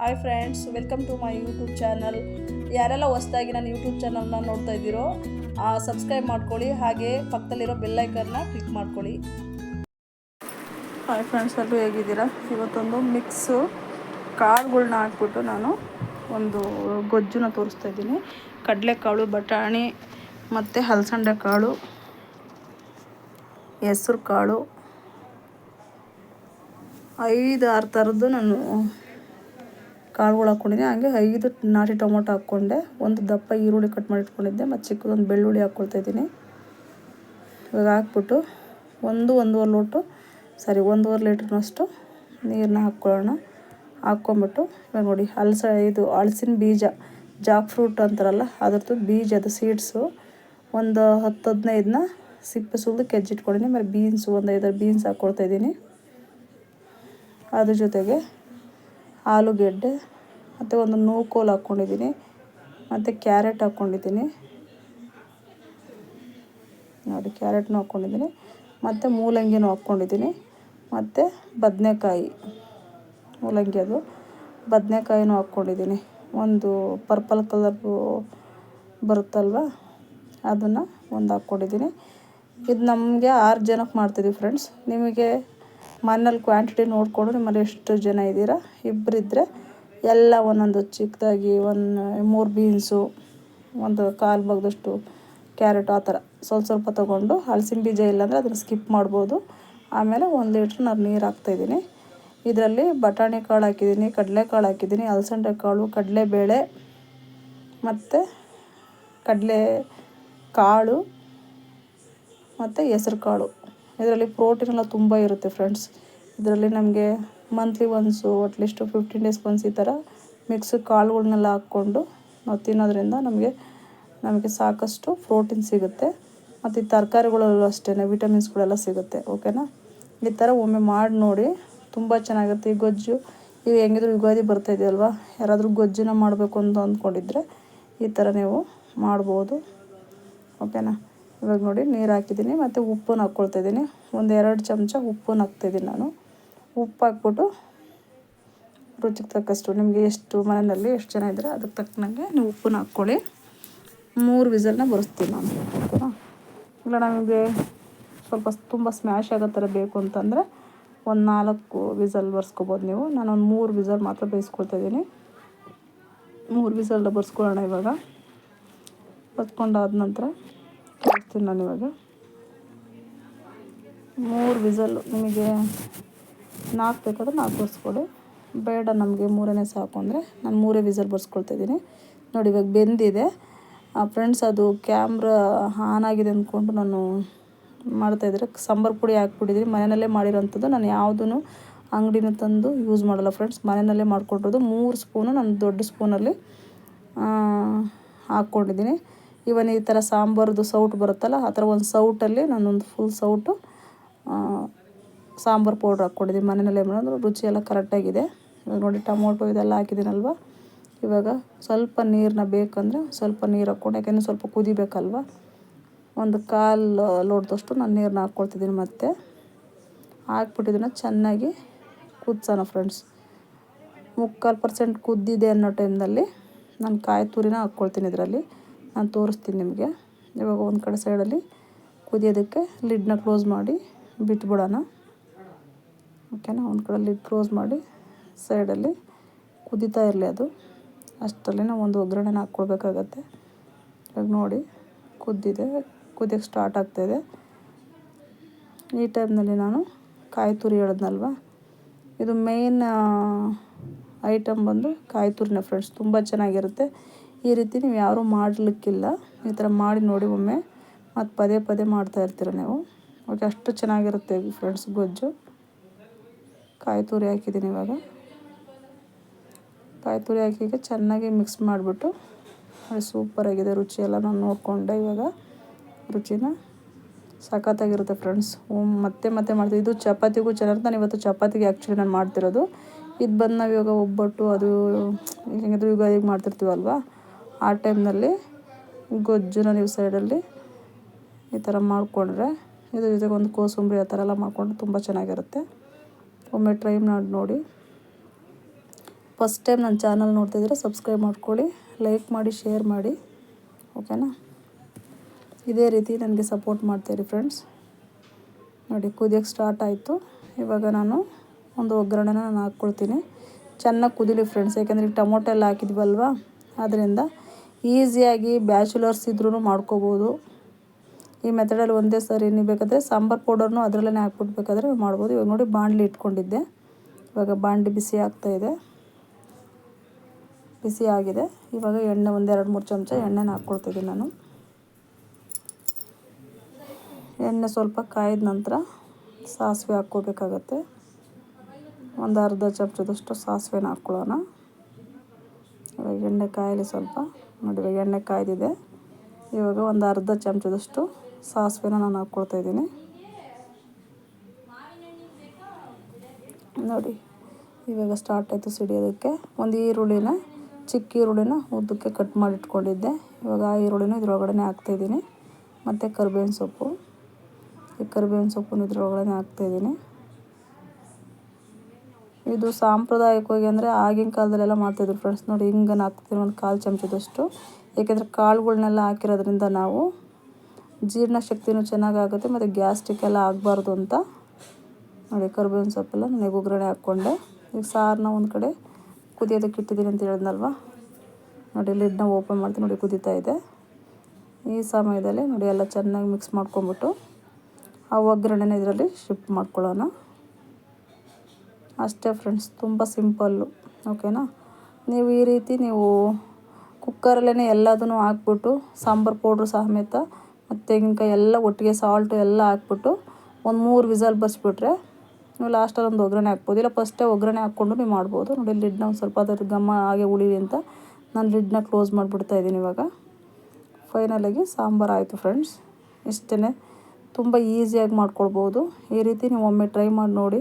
Hi friends, welcome to my YouTube channel. ಯಾರೆಲ್ಲ ಹೊಸ್ದಾಗಿ ನಾನು ಯೂಟ್ಯೂಬ್ ಚಾನಲ್ನ ನೋಡ್ತಾ ಇದ್ದೀರೋ ಸಬ್ಸ್ಕ್ರೈಬ್ ಮಾಡ್ಕೊಳ್ಳಿ. ಹಾಗೆ ಪಕ್ಕದಲ್ಲಿರೋ ಬೆಲ್ಲೈಕನ್ನ ಕ್ಲಿಕ್ ಮಾಡ್ಕೊಳ್ಳಿ. ಹಾಯ್ ಫ್ರೆಂಡ್ಸ್, ಎಲ್ಲರೂ ಹೇಗಿದ್ದೀರಾ? ಇವತ್ತೊಂದು ಮಿಕ್ಸು ಕಾಳುಗಳ್ನ ಹಾಕ್ಬಿಟ್ಟು ನಾನು ಒಂದು ಗೊಜ್ಜುನ ತೋರಿಸ್ತಾ ಇದ್ದೀನಿ. ಕಡಲೆಕಾಳು, ಬಟಾಣಿ, ಮತ್ತು ಹಲಸಂಡೆ ಕಾಳು, ಹೆಸ್ರು ಕಾಳು. ಐದು ಆರು ಥರದ್ದು ನಾನು ಕಾಳುಗಳು ಹಾಕ್ಕೊಂಡಿದ್ದೆ. ಹಾಗೆ ಐದು ನಾಟಿ ಟೊಮೊಟೊ ಹಾಕ್ಕೊಂಡೆ. ಒಂದು ದಪ್ಪ ಈರುಳ್ಳಿ ಕಟ್ ಮಾಡಿ ಇಟ್ಕೊಂಡಿದ್ದೆ ಮತ್ತು ಚಿಕ್ಕದೊಂದು ಬೆಳ್ಳುಳ್ಳಿ ಹಾಕ್ಕೊಳ್ತಾ ಇದ್ದೀನಿ. ಇವಾಗ ಹಾಕ್ಬಿಟ್ಟು ಒಂದು, ಒಂದೂವರೆ ಲೋಟು, ಸಾರಿ, ಒಂದೂವರೆ ಲೀಟ್ರ್ನಷ್ಟು ನೀರನ್ನ ಹಾಕ್ಕೊಳ್ಳೋಣ. ಹಾಕ್ಕೊಂಬಿಟ್ಟು ಇವಾಗ ನೋಡಿ, ಹಲಸ, ಇದು ಹಲಸಿನ ಬೀಜ, ಜಾಕ್ ಫ್ರೂಟ್ ಅಂತಾರಲ್ಲ, ಅದ್ರದ್ದು ಬೀಜ, ಅದು ಸೀಡ್ಸು, ಒಂದು ಹತ್ತು, ಹದಿನೈದನ್ನ ಸಿಪ್ಪೆ ಸುಲಿದು ಕೆಜ್ಜಿಟ್ಕೊಂಡಿದ್ದೀನಿ. ಆಮೇಲೆ ಬೀನ್ಸು, ಒಂದು ಐದಾರು ಬೀನ್ಸ್ ಹಾಕ್ಕೊಳ್ತಾ ಇದ್ದೀನಿ. ಅದ್ರ ಜೊತೆಗೆ ಆಲೂಗೆಡ್ಡೆ ಮತ್ತು ಒಂದು ನೂಕೋಲು ಹಾಕ್ಕೊಂಡಿದ್ದೀನಿ ಮತ್ತು ಕ್ಯಾರೆಟ್ ಹಾಕ್ಕೊಂಡಿದ್ದೀನಿ. ನೋಡಿ, ಕ್ಯಾರೆಟ್ನೂ ಹಾಕ್ಕೊಂಡಿದ್ದೀನಿ. ಮತ್ತು ಮೂಲಂಗಿನೂ ಹಾಕ್ಕೊಂಡಿದ್ದೀನಿ. ಮತ್ತು ಬದನೆಕಾಯಿ, ಮೂಲಂಗಿ ಅದು. ಬದನೆಕಾಯಿನೂ ಹಾಕ್ಕೊಂಡಿದ್ದೀನಿ. ಒಂದು ಪರ್ಪಲ್ ಕಲರ್ದು ಬರುತ್ತಲ್ವ? ಅದನ್ನು ಒಂದು ಹಾಕ್ಕೊಂಡಿದ್ದೀನಿ. ಇದು ನಮಗೆ ಆರು ಜನಕ್ಕೆ ಮಾಡ್ತಿದ್ದೀವಿ ಫ್ರೆಂಡ್ಸ್ ನಿಮಗೆ ಮನೇಲಿ ಕ್ವಾಂಟಿಟಿ ನೋಡಿಕೊಂಡು ನಿಮ್ಮಲ್ಲಿ ಎಷ್ಟು ಜನ ಇದ್ದೀರಾ? ಇಬ್ಬರಿದ್ದರೆ ಎಲ್ಲ ಒಂದೊಂದು ಚಿಕ್ಕದಾಗಿ ಒಂದು, ಮೂರು ಬೀನ್ಸು ಒಂದು ಕಾಲು ಬಗ್ದಷ್ಟು ಕ್ಯಾರೆಟ್ ಆ ಥರ. ಸ್ವಲ್ಪ ಸ್ವಲ್ಪ ತೊಗೊಂಡು ಹಲಸಿನ ಬೀಜ ಇಲ್ಲಾಂದರೆ ಅದನ್ನು ಸ್ಕಿಪ್ ಮಾಡ್ಬೋದು. ಆಮೇಲೆ ಒಂದು ಲೀಟ್ರ್ ನಾನು ನೀರು ಹಾಕ್ತಾಯಿದ್ದೀನಿ ಇದರಲ್ಲಿ ಬಟಾಣಿ ಕಾಳು ಹಾಕಿದ್ದೀನಿ ಕಡಲೆಕಾಳು ಹಾಕಿದ್ದೀನಿ ಅಲಸಂಡೆ ಕಾಳು ಕಡಲೆಬೇಳೆ ಮತ್ತು ಕಡಲೆ ಕಾಳು ಮತ್ತು ಹೆಸ್ರು ಕಾಳು. ಇದರಲ್ಲಿ ಪ್ರೋಟೀನ್ ಎಲ್ಲ ತುಂಬ ಇರುತ್ತೆ ಫ್ರೆಂಡ್ಸ್ ಇದರಲ್ಲಿ ನಮಗೆ monthly once at least fifteen days once ಈ ಥರ ಮಿಕ್ಸ್ ಕಾಳುಗಳ್ನೆಲ್ಲ ಹಾಕ್ಕೊಂಡು ನಾವು ತಿನ್ನೋದ್ರಿಂದ ನಮಗೆ ನಮಗೆ ಸಾಕಷ್ಟು ಪ್ರೋಟೀನ್ ಸಿಗುತ್ತೆ. ಮತ್ತು ಈ ತರಕಾರಿಗಳಲ್ಲೂ ಅಷ್ಟೇ ವಿಟಮಿನ್ಸ್ಗಳೆಲ್ಲ ಸಿಗುತ್ತೆ ಓಕೆನಾ ಈ ಥರ ಒಮ್ಮೆ ಮಾಡಿ ನೋಡಿ, ತುಂಬ ಚೆನ್ನಾಗಿರುತ್ತೆ ಈ ಗೊಜ್ಜು, ಈಗ ಹೆಂಗಿದ್ರು ಯುಗಾದಿ ಬರ್ತಾ ಇದೆಯಲ್ವ ಯಾರಾದರೂ ಗೊಜ್ಜನ್ನ ಮಾಡಬೇಕು ಅಂತ ಅಂದ್ಕೊಂಡಿದ್ರೆ ಈ ಥರ ನೀವು ಮಾಡ್ಬೋದು ಓಕೆನಾ ಇವಾಗ ನೋಡಿ ನೀರು ಹಾಕಿದ್ದೀನಿ ಮತ್ತು ಉಪ್ಪನ್ನು ಹಾಕ್ಕೊಳ್ತಾ ಇದ್ದೀನಿ. ಒಂದು ಎರಡು ಚಮಚ ಉಪ್ಪನ್ನು ಹಾಕ್ತಾಯಿದ್ದೀನಿ ನಾನು. ಉಪ್ಪು ಹಾಕ್ಬಿಟ್ಟು ರುಚಿಗೆ ತಕ್ಕಷ್ಟು ನಿಮಗೆ ಎಷ್ಟು ಮನೆಯಲ್ಲಿ ಎಷ್ಟು ಜನ ಇದ್ದರೆ ಅದಕ್ಕೆ ತಕ್ಕನಂಗೆ ನೀವು ಉಪ್ಪನ್ನು ಹಾಕ್ಕೊಳ್ಳಿ. ಮೂರು ವಿಸಲ್ನ ಬರೆಸ್ತೀನಿ ನಾನು ಇಲ್ಲ, ನಮಗೆ ಸ್ವಲ್ಪ ತುಂಬ ಸ್ಮ್ಯಾಶ್ ಆಗೋ ಥರ ಬೇಕು ಅಂತಂದರೆ ಒಂದು ನಾಲ್ಕು ವಿಸಲ್ ಬರ್ಸ್ಕೊಬೋದು ನೀವು. ನಾನು ಒಂದು ಮೂರು ವಿಸಲ್ ಮಾತ್ರ ಬೇಯಿಸ್ಕೊಳ್ತಾ ಇದ್ದೀನಿ. ಮೂರು ವಿಸಲ್ನ ಬರ್ಸ್ಕೊಳ್ಳೋಣ ಇವಾಗ. ಬರ್ಸ್ಕೊಂಡಾದ ನಂತರ ತೋರಿಸ್ತೀನಿ ನಾನು ಇವಾಗ. ಮೂರು ವಿಸಲ್ ನಿಮಗೆ ನಾಲ್ಕು ಬೇಕಾದ್ರೆ ನಾಲ್ಕು ಬರ್ಸ್ಕೊಡಿ. ಬೇಡ ನಮಗೆ ಮೂರನೇ ಸಾಕು ಅಂದರೆ ನಾನು ಮೂರೇ ವಿಸಲ್ ಬರ್ಸ್ಕೊಳ್ತಾ ಇದ್ದೀನಿ. ನೋಡಿ ಇವಾಗ ಬೆಂದಿದೆ. ಫ್ರೆಂಡ್ಸ್ ಅದು ಕ್ಯಾಮ್ರಾ ಆನ್ ಆಗಿದೆ ಅಂದ್ಕೊಂಡು ನಾನು ಮಾಡ್ತಾಯಿದ್ರೆ ಸಾಂಬಾರು ಪುಡಿ ಹಾಕ್ಬಿಟ್ಟಿದ್ದೀನಿ. ಮನೆಯಲ್ಲೇ ಮಾಡಿರೋಂಥದ್ದು. ನಾನು ಯಾವುದೂ ಅಂಗಡಿನ ತಂದು ಯೂಸ್ ಮಾಡಲ್ಲ ಫ್ರೆಂಡ್ಸ್ ಮನೆಯಲ್ಲೇ ಮಾಡ್ಕೊಂಡಿರೋದು. ಮೂರು ಸ್ಪೂನು ನಾನು ದೊಡ್ಡ ಸ್ಪೂನಲ್ಲಿ ಹಾಕ್ಕೊಂಡಿದ್ದೀನಿ. ಇವನ್ ಈ ಥರ ಸಾಂಬಾರ್ದು ಸೌಟ್ ಬರುತ್ತಲ್ಲ, ಆ ಥರ ಒಂದು ಸೌಟಲ್ಲಿ ನಾನೊಂದು ಫುಲ್ ಸೌಟು ಸಾಂಬಾರು ಪೌಡ್ರ್ ಹಾಕ್ಕೊಂಡಿದ್ದೀನಿ. ಮನೆಯಲ್ಲೇ ಮಾಡೋದು ರುಚಿ ಎಲ್ಲ ಕರೆಕ್ಟಾಗಿದೆ ನೋಡಿ, ಟೊಮೊಟೊ ಇದೆಲ್ಲ ಹಾಕಿದ್ದೀನಲ್ವ? ಇವಾಗ ಸ್ವಲ್ಪ ನೀರನ್ನ ಬೇಕಂದರೆ ಸ್ವಲ್ಪ ನೀರು ಹಾಕ್ಕೊಂಡು, ಯಾಕೆಂದರೆ ಸ್ವಲ್ಪ ಕುದಿಬೇಕಲ್ವ? ಒಂದು ಕಾಲು ಲೋಟದಷ್ಟು ನಾನು ನೀರನ್ನ ಹಾಕ್ಕೊಳ್ತಿದ್ದೀನಿ ಮತ್ತೆ. ಹಾಕ್ಬಿಟ್ಟಿದ್ದನ್ನು ಚೆನ್ನಾಗಿ ಕುದಿಸೋಣ ಫ್ರೆಂಡ್ಸ್ ಮುಕ್ಕಾಲು ಪರ್ಸೆಂಟ್ ಕುದ್ದಿದೆ ಅನ್ನೋ ಟೈಮ್ನಲ್ಲಿ ನಾನು ಕಾಯಿ ತುರಿನ ಹಾಕ್ಕೊಳ್ತೀನಿ ಇದರಲ್ಲಿ. ನಾನು ತೋರಿಸ್ತೀನಿ ನಿಮಗೆ. ಇವಾಗ ಒಂದು ಕಡೆ ಸೈಡಲ್ಲಿ ಕುದಿಯೋದಕ್ಕೆ ಲಿಡ್ನ ಕ್ಲೋಸ್ ಮಾಡಿ ಬಿಟ್ಬಿಡೋಣ. ಓಕೆನಾ ಒಂದು ಕಡೆ ಲಿಡ್ ಕ್ಲೋಸ್ ಮಾಡಿ ಸೈಡಲ್ಲಿ ಕುದೀತಾ ಇರಲಿ ಅದು. ಅಷ್ಟರಲ್ಲಿ ನಾವು ಒಂದು ಒಗ್ಗರಣೆನ ಹಾಕ್ಕೊಳ್ಬೇಕಾಗತ್ತೆ. ಇವಾಗ ನೋಡಿ, ಕುದ್ದಿದೆ. ಕುದಿಯೋಕ್ಕೆ ಸ್ಟಾರ್ಟ್ ಆಗ್ತಾಯಿದೆ ಈ ಟೈಮ್ನಲ್ಲಿ ನಾನು ಕಾಯಿ ತುರಿ ಹೇಳಿದ್ನಲ್ವ? ಇದು ಮೇಯ್ನ್ ಐಟಮ್ ಬಂದು ಕಾಯಿ ತುರಿನ ಫ್ರೆಂಡ್ಸ್ ತುಂಬ ಚೆನ್ನಾಗಿರುತ್ತೆ. ಈ ರೀತಿ ನೀವು ಯಾರೂ ಮಾಡಲಿಕ್ಕಿಲ್ಲ. ಈ ಥರ ಮಾಡಿ ನೋಡಿ ಒಮ್ಮೆ. ಮತ್ತು ಪದೇ ಪದೇ ಮಾಡ್ತಾ ಇರ್ತೀರ ನೀವು. ಓಕೆ, ಅಷ್ಟು ಚೆನ್ನಾಗಿರುತ್ತೆ ಫ್ರೆಂಡ್ಸ್ ಗೊಜ್ಜು. ಕಾಯಿ ತುರಿ ಹಾಕಿದ್ದೀನಿ ಇವಾಗ. ಕಾಯಿ ತುರಿ ಹಾಕಿ ಚೆನ್ನಾಗಿ ಮಿಕ್ಸ್ ಮಾಡಿಬಿಟ್ಟು ಅದು ಸೂಪರಾಗಿದೆ ರುಚಿ ಎಲ್ಲ ನಾನು ನೋಡಿಕೊಂಡೆ ಇವಾಗ. ರುಚಿನ ಸಖತ್ತಾಗಿರುತ್ತೆ ಫ್ರೆಂಡ್ಸ್. ಮತ್ತೆ ಮತ್ತೆ ಮಾಡ್ತೀವಿ. ಇದು ಚಪಾತಿಗೂ ಚೆನ್ನಾಗಿ ನಾನು ಇವತ್ತು ಚಪಾತಿಗೆ ಆ್ಯಕ್ಚುಲಿ ನಾನು ಮಾಡ್ತಿರೋದು. ಇದು ಬಂದು ನಾವು ಇವಾಗ ಒಬ್ಬಟ್ಟು ಅದು, ಹೆಂಗಿದ್ರು ಯುಗಾದಿಗೆ ಮಾಡ್ತಿರ್ತೀವಲ್ವ? ಆ ಟೈಮ್ನಲ್ಲಿ ಗೊಜ್ಜುನ ನೀವು ಸೈಡಲ್ಲಿ ಈ ಥರ ಮಾಡಿಕೊಂಡ್ರೆ ಇದ್ರ ಜೊತೆಗೆ ಒಂದು ಕೋಸಂಬರಿ ಆ ಥರ ಎಲ್ಲ ಮಾಡಿಕೊಂಡು ತುಂಬ ಚೆನ್ನಾಗಿರುತ್ತೆ. ಒಮ್ಮೆ ಟ್ರೈ ಮಾಡಿ ನೋಡಿ. ಫಸ್ಟ್ ಟೈಮ್ ನನ್ನ ಚಾನಲ್ ನೋಡ್ತಿದ್ರೆ ಸಬ್ಸ್ಕ್ರೈಬ್ ಮಾಡ್ಕೊಳ್ಳಿ, ಲೈಕ್ ಮಾಡಿ, ಶೇರ್ ಮಾಡಿ. ಓಕೆನಾ? ಇದೇ ರೀತಿ ನನಗೆ ಸಪೋರ್ಟ್ ಮಾಡ್ತೀರಿ ಫ್ರೆಂಡ್ಸ್. ನೋಡಿ ಕುದಿಯೋಕ್ಕೆ ಸ್ಟಾರ್ಟ್ ಆಯಿತು. ಇವಾಗ ನಾನು ಒಂದು ಒಗ್ಗರಣೆನ ನಾನು ಹಾಕ್ಕೊಳ್ತೀನಿ. ಚೆನ್ನಾಗಿ ಕುದಿಲಿ ಫ್ರೆಂಡ್ಸ್, ಯಾಕೆಂದರೆ ಈಗ ಟೊಮೊಟೊ ಎಲ್ಲ ಹಾಕಿದ್ವಲ್ವಾ? ಅದರಿಂದ ಈಸಿಯಾಗಿ ಬ್ಯಾಚುಲರ್ಸ್ ಇದ್ರೂ ಮಾಡ್ಕೋಬೋದು. ಈ ಮೆಥಡಲ್ಲಿ ಒಂದೇ ಸರಿ ನೀವು ಬೇಕಾದರೆ ಸಾಂಬಾರು ಪೌಡರ್ನು ಅದರಲ್ಲೇ ಹಾಕ್ಬಿಟ್ಬೇಕಾದ್ರೆ ಮಾಡ್ಬೋದು. ಇವಾಗ ನೋಡಿ ಬಾಂಡ್ಲಿ ಇಟ್ಕೊಂಡಿದ್ದೆ. ಇವಾಗ ಬಾಂಡ್ಲಿ ಬಿಸಿ ಆಗ್ತಾಯಿದೆ ಬಿಸಿ ಆಗಿದೆ. ಇವಾಗ ಎಣ್ಣೆ ಒಂದೆರಡು ಮೂರು ಚಮಚ ಎಣ್ಣೆನ ಹಾಕ್ಕೊಳ್ತಿದ್ದೀನಿ ನಾನು. ಎಣ್ಣೆ ಸ್ವಲ್ಪ ಕಾಯಿದ ನಂತರ ಸಾಸಿವೆ ಹಾಕ್ಕೋಬೇಕಾಗತ್ತೆ. ಒಂದು ಅರ್ಧ ಚಮಚದಷ್ಟು ಸಾಸಿವೆನ ಹಾಕ್ಕೊಳ್ಳೋಣ ಇವಾಗ ಎಣ್ಣೆ ಕಾಯಲಿ ಸ್ವಲ್ಪ. ನೋಡಿ ಇವಾಗ ಎಣ್ಣೆ ಕಾಯ್ದಿದೆ. ಇವಾಗ ಒಂದು ಅರ್ಧ ಚಮಚದಷ್ಟು ಸಾಸಿವೆನ ನಾನು ಹಾಕ್ಕೊಳ್ತಾ ಇದ್ದೀನಿ. ನೋಡಿ, ಇವಾಗ ಸ್ಟಾರ್ಟ್ ಆಯಿತು ಸಿಡಿಯೋದಕ್ಕೆ. ಒಂದು ಈರುಳ್ಳಿನ, ಚಿಕ್ಕ ಈರುಳ್ಳಿನ ಉದ್ದಕ್ಕೆ ಕಟ್ ಮಾಡಿ ಇಟ್ಕೊಂಡಿದ್ದೆ. ಇವಾಗ ಆ ಈರುಳ್ಳಿನ ಇದ್ರೊಳಗಡೆ ಹಾಕ್ತಾಯಿದ್ದೀನಿ ಮತ್ತು ಕರ್ಬೇವಿನ ಸೊಪ್ಪು. ಈ ಕರಿಬೇವಿನ ಸೊಪ್ಪನ್ನು ಇದ್ರೊಳಗಡೆ ಹಾಕ್ತಾಯಿದ್ದೀನಿ ಇದು ಸಾಂಪ್ರದಾಯಿಕವಾಗಿ ಅಂದರೆ ಆಗಿನ ಕಾಲದಲ್ಲೆಲ್ಲ ಮಾಡ್ತಿದ್ರು ಫ್ರೆಂಡ್ಸ್ ನೋಡಿ, ಹಿಂಗೆ ಹಾಕ್ತೀನಿ ಒಂದು ಕಾಲು ಚಮಚದಷ್ಟು. ಏಕೆಂದರೆ ಕಾಳುಗಳ್ನೆಲ್ಲ ಹಾಕಿರೋದ್ರಿಂದ ನಾವು ಜೀರ್ಣಶಕ್ತಿನೂ ಚೆನ್ನಾಗಾಗುತ್ತೆ ಮತ್ತು ಗ್ಯಾಸ್ಟ್ರಿಕ್ ಎಲ್ಲ ಆಗಬಾರ್ದು ಅಂತ. ನೋಡಿ, ಕರ್ಬೇವಿನ ಸೊಪ್ಪೆಲ್ಲ ನನಗೆ ಒಗ್ಗರಣೆ ಹಾಕ್ಕೊಂಡೆ. ಈಗ ಸಾರನ್ನ ಒಂದು ಕಡೆ ಕುದಿಯೋದಕ್ಕೆ ಇಟ್ಟಿದ್ದೀನಿ ಅಂತ ಹೇಳಿದ್ನಲ್ವ ನೋಡಿ ಲಿಡ್ನ ಓಪನ್ ಮಾಡ್ತೀನಿ. ನೋಡಿ, ಕುದೀತಾ ಇದೆ. ಈ ಸಮಯದಲ್ಲಿ ನೋಡಿ, ಎಲ್ಲ ಚೆನ್ನಾಗಿ ಮಿಕ್ಸ್ ಮಾಡ್ಕೊಂಬಿಟ್ಟು ಆ ಒಗ್ಗರಣೆನ ಇದರಲ್ಲಿ ಶಿಫ್ಟ್ ಮಾಡ್ಕೊಳ್ಳೋಣ. ಅಷ್ಟೇ ಫ್ರೆಂಡ್ಸ್ ತುಂಬ ಸಿಂಪಲ್ಲು ಓಕೆನಾ ನೀವು ಈ ರೀತಿ ನೀವು ಕುಕ್ಕರಲ್ಲೇ ಎಲ್ಲದನ್ನು ಹಾಕ್ಬಿಟ್ಟು, ಸಾಂಬಾರು ಪೌಡ್ರು ಸಮೇತ, ಮತ್ತು ತೆಂಗಿನಕಾಯಿ ಎಲ್ಲ ಒಟ್ಟಿಗೆ ಸಾಲ್ಟು ಎಲ್ಲ ಹಾಕ್ಬಿಟ್ಟು, ಒಂದು ಮೂರು ವಿಸಲ್ ಬಸ್ಬಿಟ್ರೆ ನೀವು ಲಾಸ್ಟಲ್ಲಿ ಒಂದು ಒಗ್ಗರಣೆ ಹಾಕ್ಬೋದು. ಇಲ್ಲ ಫಸ್ಟೇ ಒಗ್ಗರಣೆ ಹಾಕ್ಕೊಂಡು ನೀವು ಮಾಡ್ಬೋದು. ನೋಡಿ ಲಿಡ್ನ ಒಂದು ಸ್ವಲ್ಪ ಅದ್ರ ಘಮ ಹಾಗೆ ಉಳಿವಿ ಅಂತ ನಾನು ಲಿಡ್ನ ಕ್ಲೋಸ್ ಮಾಡಿಬಿಡ್ತಾ ಇದ್ದೀನಿ ಇವಾಗ. ಫೈನಲಾಗಿ ಸಾಂಬಾರು ಆಯಿತು ಫ್ರೆಂಡ್ಸ್ ಇಷ್ಟೇ ತುಂಬ ಈಸಿಯಾಗಿ ಮಾಡ್ಕೊಳ್ಬೋದು. ಈ ರೀತಿ ನೀವು ಒಮ್ಮೆ ಟ್ರೈ ಮಾಡಿ ನೋಡಿ.